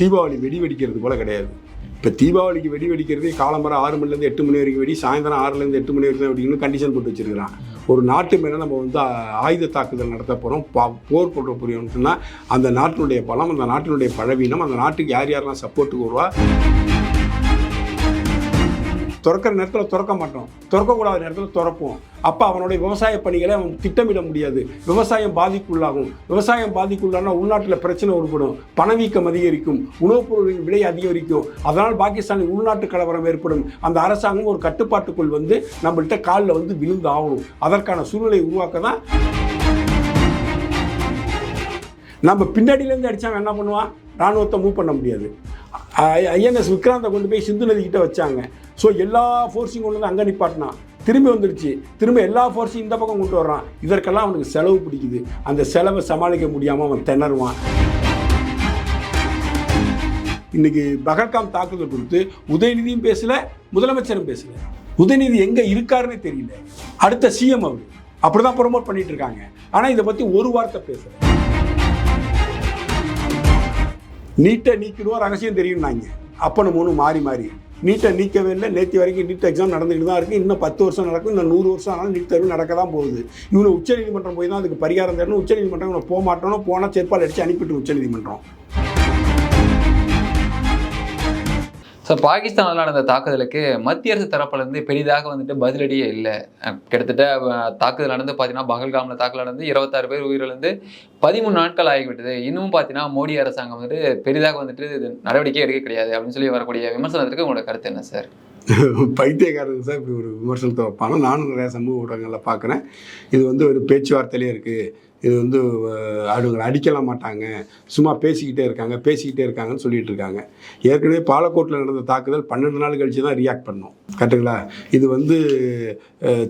தீபாவளி வெடி வெடிக்கிறது போல் கிடையாது. இப்போ தீபாவளிக்கு வெடி வெடிக்கிறது காலம்பரம் ஆறு மணிலேருந்து எட்டு மணி வரைக்கும் வெடி சாயந்தரம் ஆறுலேருந்து எட்டு மணி வரைக்கும் வெடிக்கணும் கண்டிஷன் போட்டு வச்சுருக்கிறான் ஒரு நாட்டு மேலே நம்ம வந்து ஆயுத தாக்குதல் நடத்த போகிறோம் பா போர் போட்ட புரியணும்னா அந்த நாட்டினுடைய பலம் அந்த நாட்டினுடைய பழவீனம் அந்த நாட்டுக்கு யார் யாரெல்லாம் சப்போர்ட்டுக்கு வருவா? திறக்கிற நேரத்தில் திறக்க மாட்டோம். திறக்கக்கூடாத நேரத்தில் திறப்போம். அப்போ அவனுடைய விவசாய பணிகளை அவன் திட்டமிட முடியாது. விவசாயம் பாதிக்குள்ளாகும் விவசாயம் பாதிக்குள்ளானா உள்நாட்டில் பிரச்சனை ஏற்படும் பணவீக்கம் அதிகரிக்கும். உணவுப் பொருளின் விலை அதிகரிக்கும். அதனால் பாகிஸ்தானில் உள்நாட்டு கலவரம் ஏற்படும். அந்த அரசாங்கம் ஒரு கட்டுப்பாட்டுக்குள் வந்து நம்மள்கிட்ட காலில் வந்து விழுந்து ஆகணும். அதற்கான சூழ்நிலை உருவாக்க தான் நம்ம பின்னாடியிலேருந்து அடித்தாங்க என்ன பண்ணுவான்? ராணுவத்தை மூவ் பண்ண முடியாது. ஐஎன்எஸ் விக்ராந்தை கொண்டு போய் சிந்து நதிக்கிட்ட வச்சாங்க. ஸோ எல்லா ஃபோர்ஸையும் கொண்டு வந்து அங்கே நிப்பாட்டினான். திரும்பி வந்துடுச்சு திரும்ப எல்லா ஃபோர்ஸையும் இந்த பக்கம் கொண்டு வர்றான். இதற்கெல்லாம் அவனுக்கு செலவு பிடிக்குது. அந்த செலவை சமாளிக்க முடியாமல் அவன் திணறுவான். இன்னைக்கு பகல்காம் தாக்குதல் கொடுத்து உதயநிதியும் பேசல முதலமைச்சரும் பேசல. உதயநிதி எங்கே இருக்காருன்னு தெரியல. அடுத்த சிஎம் அவர். அப்படிதான் ப்ரொமோட் பண்ணிட்டு இருக்காங்க. ஆனால் இதை பற்றி ஒரு வார்த்தை பேசலை. நீட்டை நீக்கிடுவோம் ரகசியம் தெரியும்னாங்க. அப்பனும் மூணு மாறி மாறி. நீட்டை நீக்கவே இல்லை. நேற்று வரைக்கும் நீட் எக்ஸாம் நடந்துகிட்டு தான் இருக்குது இன்னும் பத்து வருஷம் நடக்கும். இன்னும் நூறு வருஷம் ஆனாலும் நீட் தேர்வு நடக்க தான் போகுது. இவனை உச்சநீதிமன்றம் போய் தான் அதுக்கு பரிகாரம் தரணும். உச்சநீதிமன்றம் இவனை போக மாட்டோம்னு போனால் செருப்பால் அடித்து அனுப்பிட்டு உச்சநீதிமன்றம். ஸோ பாகிஸ்தானில் நடந்த தாக்குதலுக்கு மத்திய அரசு தரப்புலேருந்து பெரிதாக வந்துட்டு பதிலடியே இல்லை. கிட்டத்தட்ட தாக்குதல் நடந்து பார்த்தீங்கன்னா பகல்காமில் தாக்குதல் நடந்து இருபத்தாறு பேர் உயிரிழந்து பதிமூணு நாட்கள் ஆகிவிட்டது. இன்னமும் பார்த்தீங்கன்னா மோடி அரசாங்கம் வந்துட்டு பெரிதாக வந்துட்டு இது நடவடிக்கை எடுக்க கிடையாது அப்படின்னு சொல்லி வரக்கூடிய விமர்சனத்திற்கு உங்களோட கருத்து என்ன சார் பைத்தியக்காரங்க சார் இப்படி ஒரு விமர்சனத்தை வைப்பாங்க. நானும் நிறையா சமூக ஊடகங்களில் பார்க்குறேன் இது வந்து ஒரு பேச்சுவார்த்தையிலே இருக்குது இது வந்து அஹ், அவங்களை அடிக்கலாம் மாட்டாங்க. சும்மா பேசிக்கிட்டே இருக்காங்க பேசிக்கிட்டே இருக்காங்கன்னு சொல்லிட்டு இருக்காங்க. ஏற்கனவே பாலக்கோட்டில் நடந்த தாக்குதல் பன்னெண்டு நாள் கழிச்சு தான் ரியாக்ட் பண்ணோம். கரெக்டுங்களா இது வந்து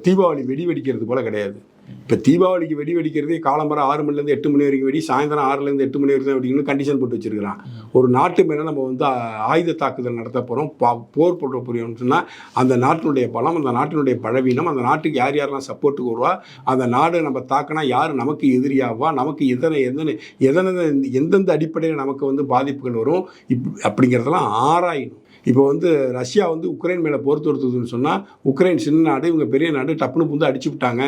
தீபாவளி வெடி வெடிக்கிறது போல் கிடையாது. இப்போ தீபாவளிக்கு வெடி வெடிக்கிறதே காலம்பரம் ஆறு மணிலேருந்து எட்டு மணி வரைக்கும் வெடி சாயந்தரம் ஆறுலேருந்து எட்டு மணி வரைக்கும் வெடிக்கணும் கண்டிஷன் போட்டு வச்சிருக்கிறான். ஒரு நாட்டு மேலே நம்ம வந்து ஆயுத தாக்குதல் நடத்த போகிறோம் பா போர் போட்ட போகிறோம்னு சொன்னால் அந்த நாட்டினுடைய பலம் அந்த நாட்டினுடைய பழவீனம் அந்த நாட்டுக்கு யார் யாரெல்லாம் சப்போர்ட்டுக்கு வருவா அந்த நாடு நம்ம தாக்கினா யார் நமக்கு எதிரியாவா நமக்கு எதனை எதனை எதனை எந்தெந்த அடிப்படையில் நமக்கு வந்து பாதிப்புகள் வரும் இப் அப்படிங்கிறதெல்லாம் ஆராயணும். இப்போ வந்து ரஷ்யா வந்து உக்ரைன் மேலே போர் தொடுத்ததுன்னு சொன்னால் உக்ரைன் சின்ன நாடு இவங்க பெரிய நாடு டப்புனு புந்து அடிச்சு விட்டாங்க.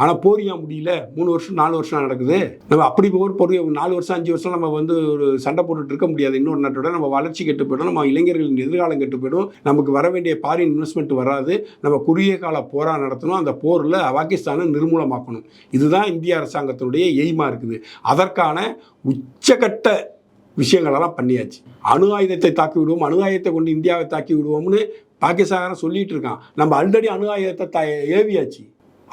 ஆனால் போர் ஏன் முடியல. மூணு வருஷம் நாலு வருஷம் நடக்குது. நம்ம அப்படி போர் போர் நாலு வருஷம் அஞ்சு வருஷம் நம்ம வந்து ஒரு சண்டை போட்டுட்டு இருக்க முடியாது. இன்னொரு நாட்டோட நம்ம வளர்ச்சி கெட்டு போயிடும். நம்ம இளைஞர்களின் எதிர்காலம் கெட்டு போயிடும். நமக்கு வர வேண்டிய பாரின் இன்வெஸ்ட்மெண்ட் வராது. நம்ம குறுகிய கால போரா நடத்தணும். அந்த போரில் பாகிஸ்தானை நிர்மூலமாக்கணும். இதுதான் இந்திய அரசாங்கத்தினுடைய எய்மாக இருக்குது. அதற்கான உச்சகட்ட விஷயங்களெல்லாம் பண்ணியாச்சு. அணு ஆயுதத்தை தாக்கி விடுவோம். அணு ஆயுதத்தை கொண்டு இந்தியாவை தாக்கி விடுவோம்னு பாகிஸ்தான் சொல்லிட்டு இருக்கான். நம்ம ஆல்ரெடி அணு ஆயுதத்தை ஏவியாச்சு.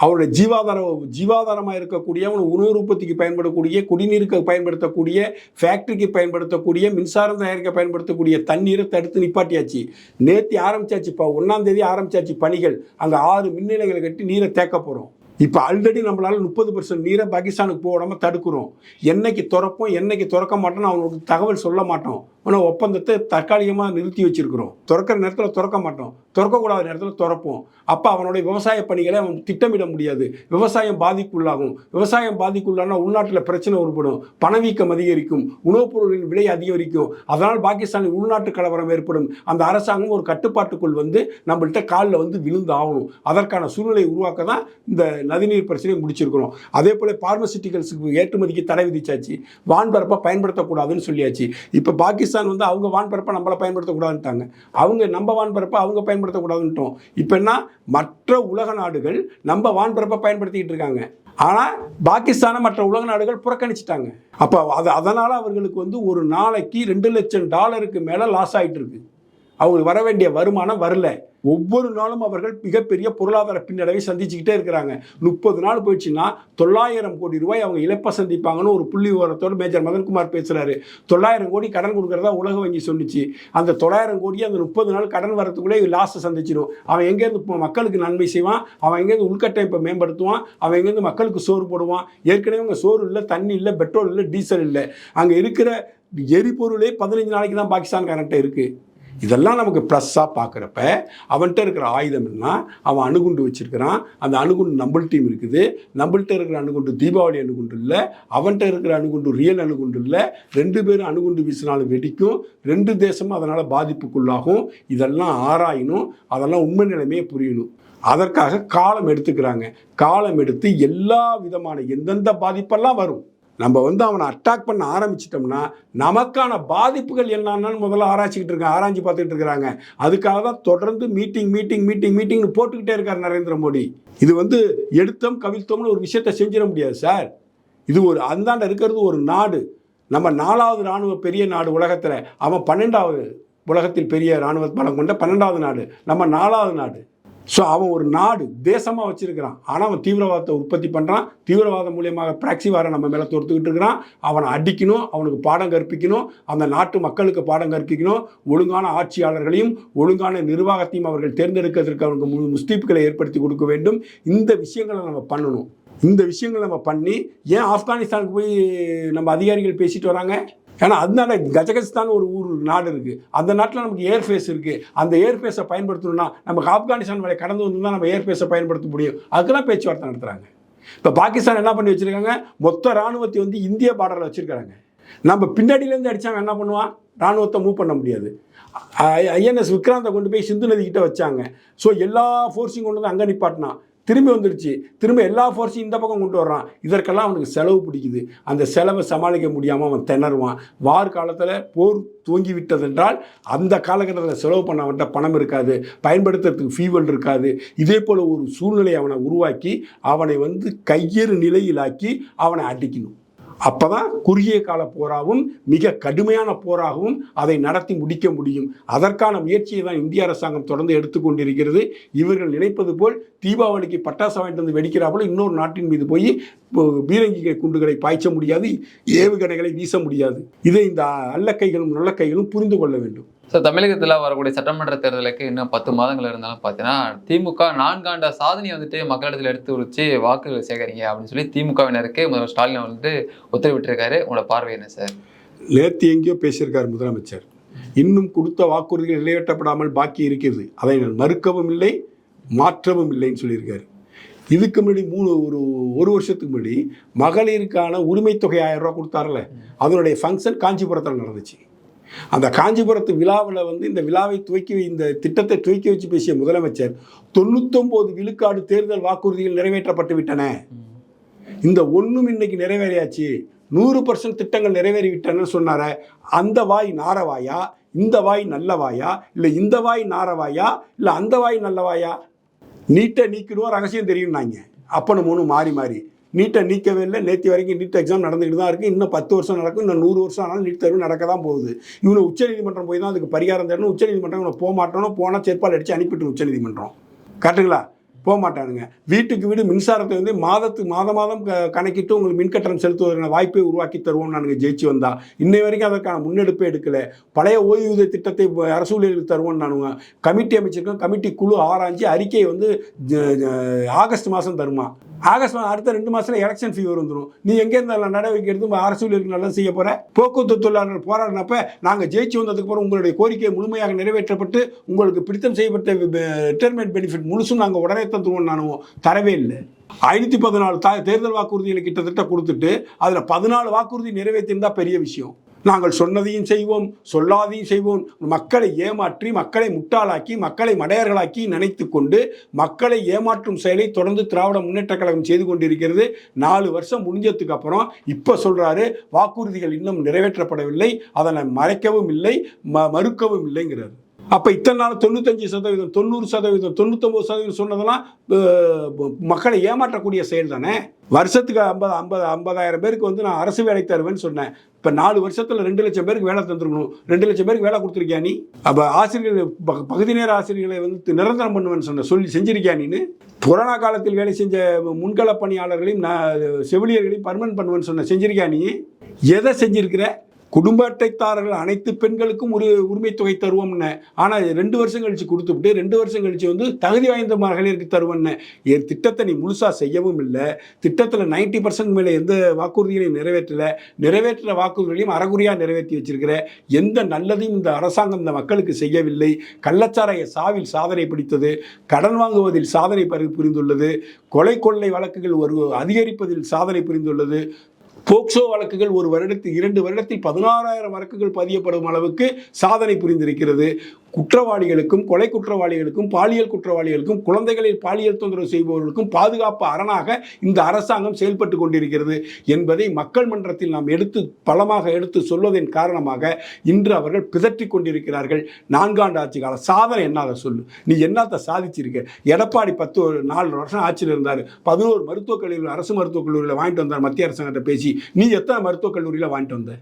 அவருடைய ஜீவாதார ஜீவாதாரமாக இருக்கக்கூடிய அவன் உணவு உற்பத்திக்கு பயன்படக்கூடிய குடிநீருக்கு பயன்படுத்தக்கூடிய ஃபேக்ட்ரிக்கு பயன்படுத்தக்கூடிய மின்சாரம் தயாரிக்க பயன்படுத்தக்கூடிய தண்ணீரை தடுத்து நிப்பாட்டியாச்சு. நேற்று ஆரம்பிச்சாச்சு இப்போ ஒன்றாம் தேதி ஆரம்பிச்சாச்சு பணிகள். அங்கே ஆறு மின் கட்டி நீரை தேக்க போகிறோம் இப்போ ஆல்ரெடி நம்மளால் முப்பது பர்சன்ட் நீரை பாகிஸ்தானுக்கு போடாம தடுக்கிறோம். என்னைக்கு திறப்போம் என்னைக்கு திறக்க மாட்டோம்னு அவங்களுக்கு தகவல் சொல்ல மாட்டோம். ஆனால் ஒப்பந்தத்தை தற்காலிகமாக நிறுத்தி வச்சிருக்கிறோம். திறக்கிற நேரத்தில் திறக்க மாட்டோம். திறக்கக்கூடாத நேரத்தில் திறப்போம். அப்போ அவனுடைய விவசாய பணிகளை அவன் திட்டமிட முடியாது. விவசாயம் பாதிக்குள்ளாகும் விவசாயம் பாதிக்குள்ளானா உள்நாட்டில் பிரச்சனை உருப்படும். பணவீக்கம் அதிகரிக்கும். உணவுப் பொருளின் விலை அதிகரிக்கும். அதனால் பாகிஸ்தானில் உள்நாட்டு கலவரம் ஏற்படும். அந்த அரசாங்கம் ஒரு கட்டுப்பாட்டுக்குள் வந்து நம்மள்கிட்ட காலில் வந்து விழுந்து ஆகணும் அதற்கான சூழ்நிலை உருவாக்க தான் இந்த நதிநீர் பிரச்சனையை முடிச்சிருக்கிறோம். அதே போல் பார்மசிட்டிகல்ஸுக்கு ஏற்றுமதிக்கு தடை விதிச்சாச்சு. வான்பரப்பை பயன்படுத்தக்கூடாதுன்னு சொல்லியாச்சு. இப்போ பாகிஸ்தான் வந்து அவங்க வான்பரப்பை நம்மளை பயன்படுத்தக்கூடாதுன்ட்டாங்க. அவங்க நம்ம வான்பரப்பை அவங்க பயன்படுத்தக்கூடாதுன்ட்டோம். இப்போ என்ன? மற்ற உலக நாடுகள் நம்ம வான்பரப்பை பயன்படுத்திக்கிட்டு இருக்காங்க. ஆனால் பாகிஸ்தானை மற்ற உலக நாடுகள் புறக்கணிச்சிட்டாங்க. அப்போ அது அதனால் அவர்களுக்கு வந்து ஒரு நாளைக்கு ரெண்டு லட்சம் டாலருக்கு மேலே லாஸ் ஆகிட்டு இருக்குது அவங்களுக்கு வர வேண்டிய வருமானம் வரல. ஒவ்வொரு நாளும் அவர்கள் மிகப்பெரிய பொருளாதார பின்னடைவை சந்திச்சுக்கிட்டே இருக்கிறாங்க. முப்பது நாள் போயிடுச்சுன்னா தொள்ளாயிரம் கோடி ரூபாய் அவங்க இழப்பை சந்திப்பாங்கன்னு ஒரு புள்ளி விவரத்தோடு மேஜர் மதன்குமார் பேசுகிறாரு தொள்ளாயிரம் கோடி கடன் கொடுக்குறதா உலக வங்கி சொல்லிச்சு அந்த தொள்ளாயிரம் கோடி அந்த முப்பது நாள் கடன் வரத்துக்குள்ளே லாஸை சந்திச்சிடும் அவன் எங்கேருந்து இப்போ மக்களுக்கு நன்மை செய்வான்? அவன் எங்கேருந்து உள்கட்டமைப்பை மேம்படுத்துவான்? அவன் எங்கேருந்து மக்களுக்கு சோறு போடுவான்? ஏற்கனவே அவங்க சோறு இல்லை தண்ணி இல்லை பெட்ரோல் இல்லை டீசல் இல்லை. அங்கே இருக்கிற எரிபொருளே பதினஞ்சு நாளைக்கு தான் பாகிஸ்தான் கரண்ட்டை இருக்குது இதெல்லாம் நமக்கு ப்ளஸ்ஸாக பார்க்குறப்ப அவன்கிட்ட இருக்கிற ஆயுதம் என்ன அவன் அணுகுண்டு வச்சுருக்கிறான். அந்த அணுகுண்டு நம்பல் டீம் இருக்குது. நம்மள்கிட்ட இருக்கிற அணுகுண்டு தீபாவளி அணுகுண்டு இல்லை. அவன்கிட்ட இருக்கிற அணுகுண்டு ரியல் அணுகுண்டு இல்லை. ரெண்டு பேரும் அணுகுண்டு வீசினாலும் வெடிக்கும். ரெண்டு தேசமும் அதனால் பாதிப்புக்குள்ளாகும். இதெல்லாம் ஆராயணும். அதெல்லாம் உண்மை நிலைமையை புரியணும். அதற்காக காலம் எடுத்துக்கிறாங்க. காலம் எடுத்து எல்லா விதமான எந்தெந்த பாதிப்பெல்லாம் வரும் நம்ம வந்து அவனை அட்டாக் பண்ண ஆரம்பிச்சிட்டோம்னா நமக்கான பாதிப்புகள் என்னன்னு முதல்ல ஆராய்ச்சிக்கிட்டு இருக்காங்க ஆராய்ச்சி பார்த்துக்கிட்டு இருக்கிறாங்க. அதுக்காக தான் தொடர்ந்து மீட்டிங் மீட்டிங் மீட்டிங் மீட்டிங்னு போட்டுக்கிட்டே இருக்கார் நரேந்திர மோடி. இது வந்து எடுத்தோம் கவிழ்த்தோம்னு ஒரு விஷயத்த செஞ்சிட முடியாது சார் இது ஒரு அந்தாண்ட இருக்கிறது ஒரு நாடு. நம்ம நாலாவது ராணுவ பெரிய நாடு உலகத்தில். அவன் பன்னெண்டாவது உலகத்தில் பெரிய ராணுவ பலம் கொண்ட பன்னெண்டாவது நாடு. நம்ம நாலாவது நாடு. ஸோ அவன் ஒரு நாடு தேசமாக வச்சிருக்கிறான். ஆனால் அவன் தீவிரவாதத்தை உற்பத்தி பண்ணுறான் தீவிரவாதம் மூலியமாக பிராக்சி வாரை நம்ம மேலே தொடுத்துக்கிட்டு இருக்கிறான். அவனை அடிக்கணும் அவனுக்கு பாடம் கற்பிக்கணும் அந்த நாட்டு மக்களுக்கு பாடம் கற்பிக்கணும். ஒழுங்கான ஆட்சியாளர்களையும் ஒழுங்கான நிர்வாகத்தையும் அவர்கள் தேர்ந்தெடுக்கிறதுக்கு அவனுக்கு முழு முஸ்தீப்புகளை ஏற்படுத்தி கொடுக்க வேண்டும். இந்த விஷயங்களை நம்ம பண்ணணும். இந்த விஷயங்களை நம்ம பண்ணி ஏன் ஆப்கானிஸ்தானுக்கு போய் நம்ம அதிகாரிகள் பேசிட்டு வராங்க? ஏன்னா அதனால கஜகஸ்தான் ஒரு ஊர் நாடு இருக்குது அந்த நாட்டில் நமக்கு ஏர்ஃபேஸ் இருக்குது அந்த ஏர்ஃபேஸை பயன்படுத்தணும்னா நமக்கு ஆப்கானிஸ்தான் வரை கடந்து வந்து நம்ம ஏர்ஃபேஸை பயன்படுத்த முடியும். அதுக்கெல்லாம் பேச்சுவார்த்தை நடத்துகிறாங்க இப்போ பாகிஸ்தான் என்ன பண்ணி வச்சுருக்காங்க? மொத்த ராணுவத்தை வந்து இந்திய பார்டரில் வச்சுருக்காங்க நம்ம பின்னாடியிலேருந்து அடித்தாங்க என்ன பண்ணுவான்? ராணுவத்தை மூவ் பண்ண முடியாது. ஐஎன்எஸ் விக்ராந்தை கொண்டு போய் சிந்து நதிக்கிட்ட வச்சாங்க. ஸோ எல்லா ஃபோர்ஸையும் கொண்டு வந்து அங்கே நிப்பாட்டினான். திரும்பி வந்துருச்சு. திரும்ப எல்லா ஃபோர்ஸையும் இந்த பக்கம் கொண்டு வர்றான். இதற்கெல்லாம் அவனுக்கு செலவு பிடிக்குது. அந்த செலவை சமாளிக்க முடியாமல் அவன் திணறுவான். வார் காலத்தில் போர் துவங்கி விட்டதென்றால் அந்த காலகட்டத்தில் செலவு பண்ண அவன்கிட்ட பணம் இருக்காது. பயன்படுத்துறதுக்கு ஃபீவல் இருக்காது. இதே போல் ஒரு சூழ்நிலையை அவனை உருவாக்கி அவனை வந்து கையேறு நிலையிலாக்கி அவனை அடிக்கணும். அப்போ தான் குறுகிய கால போராகவும் மிக கடுமையான போராகவும் அதை நடத்தி முடிக்க முடியும். அதற்கான முயற்சியை தான் இந்திய அரசாங்கம் தொடர்ந்து எடுத்துக்கொண்டிருக்கிறது இவர்கள் நினைப்பது போல் தீபாவளிக்கு பட்டாசு வாங்கிட்டு வந்து வெடிக்கிறாப்புல இன்னொரு நாட்டின் மீது போய் இப்போ பீரங்கி குண்டுகளை பாய்ச்ச முடியாது ஏவுகணைகளை வீச முடியாது. இதை இந்த அல்லக்கைகளும் நல்லக்கைகளும் புரிந்து கொள்ள வேண்டும். ஸோ தமிழகத்தில் வரக்கூடிய சட்டமன்ற தேர்தலுக்கு இன்னும் பத்து மாதங்கள் இருந்தாலும் பார்த்தீங்கன்னா திமுக நான்காண்ட சாதனையை வந்துட்டு மக்களிடத்தில் எடுத்து உரிச்சு வாக்குகள் சேகரிங்க அப்படின்னு சொல்லி திமுகவினருக்கு முதல்வர் ஸ்டாலின் வந்துட்டு உத்தரவிட்டிருக்காரு. உங்களோட பார்வை என்ன சார்? நேற்று எங்கேயோ பேசியிருக்கார் முதலமைச்சர். இன்னும் கொடுத்த வாக்குறுதிகள் நிறைவேற்றப்படாமல் பாக்கி இருக்கிறது அதை நான் மறுக்கவும் இல்லை மாற்றவும் இல்லைன்னு சொல்லியிருக்காரு. இதுக்கு முன்னாடி மூணு ஒரு ஒரு வருஷத்துக்கு முன்னாடி மகளிருக்கான உரிமை தொகை ஆயிரம் ரூபா கொடுத்தாருல அதனுடைய ஃபங்க்ஷன் காஞ்சிபுரத்தில் நடந்துச்சு. அந்த காஞ்சிபுரத்து விழாவில் வந்து இந்த விழாவை துவக்கி இந்த திட்டத்தை துவக்கி வச்சு பேசிய முதலமைச்சர் தொண்ணூத்தொம்பது விழுக்காடு தேர்தல் வாக்குறுதிகள் நிறைவேற்றப்பட்டு விட்டன. இந்த ஒன்றும் இன்னைக்கு நிறைவேறியாச்சு. நூறு பர்சன்ட் திட்டங்கள் நிறைவேறிவிட்டனன்னு சொன்னார. அந்த வாய் நாரவாயா இந்த வாய் நல்லவாயா இல்லை இந்த வாய் நாரவாயா இல்லை அந்த வாய் நல்லவாயா நீட்டை நீக்கிடுவோம் ரகசியம் தெரியும்னாங்க. அப்பனும் மூணு மாறி மாறி. நீட்டை நீக்கவே இல்லை. நேற்று வரைக்கும் நீட் எக்ஸாம் நடந்துக்கிட்டு தான் இருக்குது இன்னும் பத்து வருஷம் நடக்கும். இன்னும் நூறு வருஷம் ஆனாலும் நீட் தேர்வு நடக்க தான் போகுது. இவனை உச்சநீதிமன்றம் போய் தான் அதுக்கு பரிகாரம் தரணும் உச்சநீதிமன்றம் இவனை போக மாட்டோம் போனால் செருப்பால் அடித்து அனுப்பிட்டு உச்சநீதிமன்றம் கரெக்டுங்களா போக மாட்டானுங்க. வீட்டுக்கு வீடு மின்சாரத்தை வந்து மாதத்துக்கு மாதம் மாதம் க- கணக்கிட்டு உங்களுக்கு மின்கட்டணம் செலுத்துவதற்கான வாய்ப்பை உருவாக்கி தருவோம் நாங்கள் ஜெயிச்சு வந்தா. இன்னை வரைக்கும் அதற்கான முன்னெடுப்பே எடுக்கலை. பழைய ஓய்வூதிய திட்டத்தை அரசு ஊழியர்களுக்கு தருவோம் நானுங்க கமிட்டி அமைச்சிருக்கோம் கமிட்டி குழு ஆராய்ஞ்சு அறிக்கையை வந்து ஜ- ஜ- ஆகஸ்ட் மாதம் தருமா? ஆகஸ்ட் அடுத்த ரெண்டு மாசத்துல எலெக்ஷன் ஃபீவர் வந்துடும் நீ எங்கே இருந்தாலும் நடவடிக்கை எடுத்து அரசு நல்லா நல்லது செய்ய போற போக்குவரத்து தொழிலாளர்கள் போராடினப்ப நாங்கள் ஜெயிச்சு வந்ததுக்கு அப்புறம் உங்களுடைய கோரிக்கை முழுமையாக நிறைவேற்றப்பட்டு உங்களுக்கு பிடித்தம் செய்யப்பட்ட ரிட்டைர்மெண்ட் பெனிஃபிட் முழுசும் நாங்கள் உடனே தந்துருவோம் நானும் தரவே இல்லை. ஐநூற்றி பதினாலு த தேர்தல் வாக்குறுதிகளை கிட்டத்தட்ட கொடுத்துட்டு அதில் பதினாலு வாக்குறுதி நிறைவேற்றிருந்தால் பெரிய விஷயம். நாங்கள் சொன்னதையும் செய்வோம் சொல்லாதையும் செய்வோம். மக்களை ஏமாற்றி மக்களை முட்டாளாக்கி மக்களை மடையர்களாக்கி நினைத்து கொண்டு மக்களை ஏமாற்றும் செயலை தொடர்ந்து திராவிட முன்னேற்ற கழகம் செய்து கொண்டிருக்கிறது. நாலு வருஷம் முடிஞ்சதுக்கு அப்புறம் இப்போ சொல்கிறாரு வாக்குறுதிகள் இன்னும் நிறைவேற்றப்படவில்லை அதனை மறைக்கவும் இல்லை ம மறுக்கவும் இல்லைங்கிறார். அப்போ இத்தனை நாள் தொண்ணூத்தஞ்சு சதவீதம் தொண்ணூறு சதவீதம் தொண்ணூத்தொம்பது சதவீதம் சொன்னதெல்லாம் மக்களை ஏமாற்றக்கூடிய செயல் தானே? வருஷத்துக்கு ஐம்பது ஐம்பது ஐம்பதாயிரம் பேருக்கு வந்து நான் அரசு வேலை தருவேன்னு சொன்னேன். இப்போ நாலு வருஷத்தில் ரெண்டு லட்சம் பேருக்கு வேலை தந்துருக்கணும். ரெண்டு லட்சம் பேருக்கு வேலை கொடுத்துருக்கியா நீ? அப்போ ஆசிரியர்கள் ப- பகுதி நேர ஆசிரியர்களை வந்து நிரந்தரம் பண்ணுவேன்னு சொன்ன சொல்லி செஞ்சிருக்கியா நீன்னு கொரோனா காலத்தில் வேலை செஞ்ச முன்கள பணியாளர்களையும் நான் செவிலியர்களையும் பர்மனன்ட் பண்ணுவேன்னு சொன்ன செஞ்சிருக்கியா நீ? எதை செஞ்சிருக்கிற? குடும்ப அட்டைத்தாரர்கள் அனைத்து பெண்களுக்கும் ஒரு உரிமை தொகை தருவோம்னு ஆனால் ரெண்டு வருஷம் கழிச்சு கொடுத்துவிட்டு ரெண்டு வருஷம் கழிச்சு வந்து தகுதி வாய்ந்த மகளிருக்கு தருவோம்னு என் திட்டத்தை நீ முழுசாக செய்யவும் இல்லை. திட்டத்தில் நைன்டி பர்சன்ட் மேலே எந்த வாக்குறுதிகளையும் நிறைவேற்றலை. நிறைவேற்ற வாக்குறுதிகளையும் அறகுறையாக நிறைவேற்றி வச்சிருக்கிற. எந்த நல்லதையும் இந்த அரசாங்கம் இந்த மக்களுக்கு செய்யவில்லை. கள்ளச்சாராய சாவில் சாதனை பிடித்தது. கடன் வாங்குவதில் சாதனை பரி- புரிந்துள்ளது. கொலை கொள்ளை வழக்குகள் ஒரு அதிகரிப்பதில் சாதனை புரிந்துள்ளது. போக்சோ வழக்குகள் ஒரு வருடத்தில் இரண்டு வருடத்தில் பதினாறாயிரம் வழக்குகள் பதியப்படும் அளவுக்கு சாதனை புரிந்திருக்கிறது. குற்றவாளிகளுக்கும் கொலை குற்றவாளிகளுக்கும் பாலியல் குற்றவாளிகளுக்கும் குழந்தைகளில் பாலியல் தொந்தரவு செய்பவர்களுக்கும் பாதுகாப்பு அரணாக இந்த அரசாங்கம் செயல்பட்டு கொண்டிருக்கிறது என்பதை மக்கள் மன்றத்தில் நாம் எடுத்து பலமாக எடுத்து சொல்வதன் காரணமாக இன்று அவர்கள் பிதற்றிக் கொண்டிருக்கிறார்கள். நான்காண்டு ஆட்சி கால சாதனை என்னாத சொல்லு. நீ என்னத்தை சாதிச்சிருக்க? எடப்பாடி பத்து ஒரு நாலு வருஷம் ஆட்சியில் இருந்தார். பதினோரு மருத்துவக் கல்லூரியில் அரசு மருத்துவக் கல்லூரியில் வாங்கிட்டு வந்தார் மத்திய அரசாங்கத்தை பேசி. நீ எத்தனை மருத்துவக் கல்லூரியில் வாங்கிட்டு வந்த?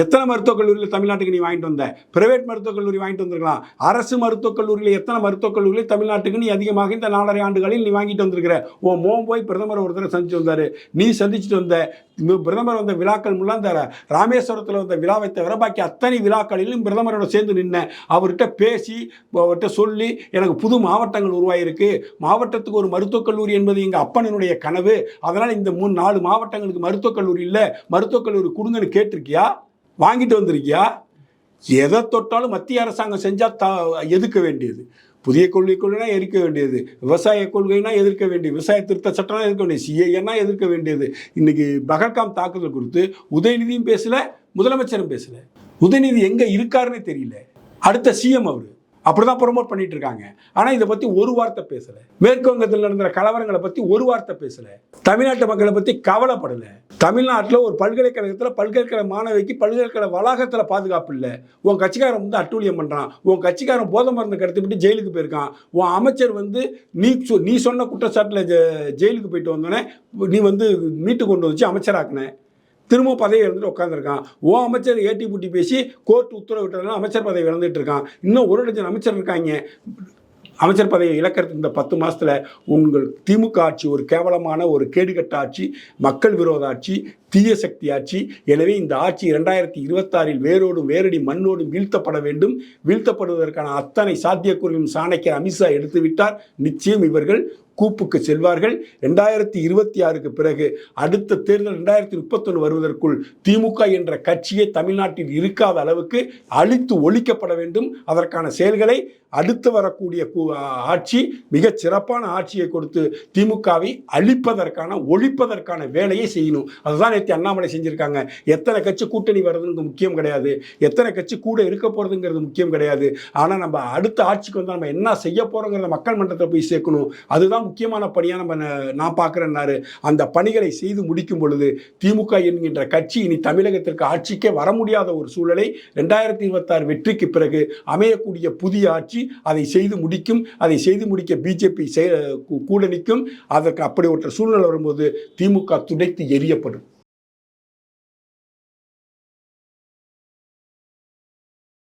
எத்தனை மருத்துவக் கல்லூரியில் தமிழ்நாட்டுக்கு நீ வாங்கிட்டு வந்த? பிரைவேட் மருத்துவக் கல்லூரி வாங்கிட்டு வந்திருக்கலாம். அரசு மருத்துவக் கல்லூரியில் எத்தனை மருத்துவக் கல்லூரியில் தமிழ்நாட்டுக்கு நீ அதிகமாக இந்த நாலரை ஆண்டுகளில் நீ வாங்கிட்டு வந்திருக்கிற? உன் மோம் போய் பிரதமர் ஒருத்தரை சந்திச்சு வந்தார். நீ சந்திச்சுட்டு வந்த இந்த பிரதமர் வந்த விழாக்கள் முல்லாம் இந்த ராமேஸ்வரத்தில் வந்த விழாவை தவிர பாக்கி அத்தனை விழாக்களிலும் பிரதமரோட சேர்ந்து நின்று அவர்கிட்ட பேசி அவர்கிட்ட சொல்லி எனக்கு புது மாவட்டங்கள் உருவாயிருக்கு. மாவட்டத்துக்கு ஒரு மருத்துவக் கல்லூரி என்பது எங்கள் அப்பனனுடைய கனவு. அதனால் இந்த மூணு நாலு மாவட்டங்களுக்கு மருத்துவக் கல்லூரி இல்லை. மருத்துவக் கல்லூரி கொடுங்கன்னு கேட்டிருக்கியா? வாங்கிட்டு வந்திருக்கியா? எதை தொட்டாலும் மத்திய அரசாங்கம் செஞ்சால் த எதிர்க்க வேண்டியது. புதிய கொள்கை கொள்கைனா எதிர்க்க வேண்டியது. விவசாய கொள்கைனா எதிர்க்க வேண்டியது. விவசாய திருத்த சட்டம்னா எதிர்க்க வேண்டியது. சிஏஎன்னா எதிர்க்க வேண்டியது. இன்னைக்கு பகல்காம் தாக்குதல் குறித்து உதயநிதியும் பேசலை முதலமைச்சரும் பேசல. உதயநிதி எங்கே இருக்காருன்னு தெரியல. அடுத்த சிஎம் அவரு. அப்படிதான் ப்ரொமோட் பண்ணிட்டு இருக்காங்க. ஆனா இதை பத்தி ஒரு வார்த்தை பேசல. மேற்கு வங்கத்தில் நடந்த கலவரங்களை பத்தி ஒரு வார்த்தை பேசல. தமிழ்நாட்டு மக்களை பத்தி கவலைப்படல. தமிழ்நாட்டில் ஒரு பல்கலைக்கழகத்தில் பல்கலைக்கழக மாணவிக்கு பல்கலைக்கழக வளாகத்தில் பாதுகாப்பு இல்லை. உன் கட்சிக்காரன் வந்து அட்டூழியம் பண்ணுறான் உன் கட்சிக்காரன் போதை மருந்து கடத்திவிட்டு ஜெயிலுக்கு போயிருக்கான். உன் அமைச்சர் வந்து நீ சொ- நீ சொன்ன குற்றச்சாட்டில் ஜெயிலுக்கு போயிட்டு வந்தோடனே நீ வந்து மீட்டு கொண்டு வச்சு அமைச்சராக்குன. திரும்ப பதவி இழந்துட்டு உட்காந்துருக்கான் ஓ அமைச்சர் ஏட்டி பூட்டி பேசி கோர்ட் உத்தரவிட்டதுனால அமைச்சர் பதவி இழந்துட்டு இருக்கான். இன்னும் ஒரு லட்சம் அமைச்சர் இருக்காங்க. அமைச்சர் பதவியை இழக்கிறதுக்கு இந்த பத்து மாதத்தில் உங்கள் திமுக ஆட்சி ஒரு கேவலமான ஒரு கேடுகட்ட ஆட்சி மக்கள் விரோத ஆட்சி தீய சக்தி ஆட்சி. எனவே இந்த ஆட்சி இரண்டாயிரத்தி இருபத்தாறில் வேரோடும் வேரடி மண்ணோடும் வீழ்த்தப்பட வேண்டும். வீழ்த்தப்படுவதற்கான அத்தனை சாத்தியக்கூறுகளும் சாணக்கியர் அமித்ஷா எடுத்துவிட்டார். நிச்சயம் இவர்கள் கூப்புக்கு செல்வார்கள். ரெண்டாயிரத்தி இருபத்தி ஆறுக்கு பிறகு அடுத்த தேர்தல் ரெண்டாயிரத்தி முப்பத்தொன்று வருவதற்குள் திமுக என்ற கட்சியே தமிழ்நாட்டில் இருக்காத அளவுக்கு அழித்து ஒழிக்கப்பட வேண்டும். அதற்கான செயல்களை அடுத்து வரக்கூடிய ஆட்சி மிக சிறப்பான ஆட்சியை கொடுத்து திமுகவை அழிப்பதற்கான ஒழிப்பதற்கான வேலையை செய்யணும். அதுதான் நேற்று அண்ணாமலை செஞ்சுருக்காங்க. எத்தனை கட்சி கூட்டணி வர்றதுங்கிறது முக்கியம் கிடையாது. எத்தனை கட்சி கூட இருக்க போகிறதுங்கிறது முக்கியம் கிடையாது. ஆனால் நம்ம அடுத்த ஆட்சிக்கு வந்து நம்ம என்ன செய்ய போகிறோங்கிறத மக்கள் மன்றத்தில் போய் சேர்க்கணும். அதுதான் முக்கியமான பணியாக நம்ம நான் பார்க்குறேன்னாரு. அந்த பணிகளை செய்து முடிக்கும் பொழுது திமுக என்கின்ற கட்சி இனி தமிழகத்திற்கு ஆட்சிக்கே வர முடியாத ஒரு சூழலை ரெண்டாயிரத்தி இருபத்தாறு வெற்றிக்கு பிறகு அமையக்கூடிய புதிய ஆட்சி அதை செய்து முடிக்கும் அதை செய்து முடிக்க பிஜேபி கூட நிற்கும் அதற்கு அப்படி ஒரு சூழ்நிலை வரும்போது திமுக துடைத்து எரியப்படும்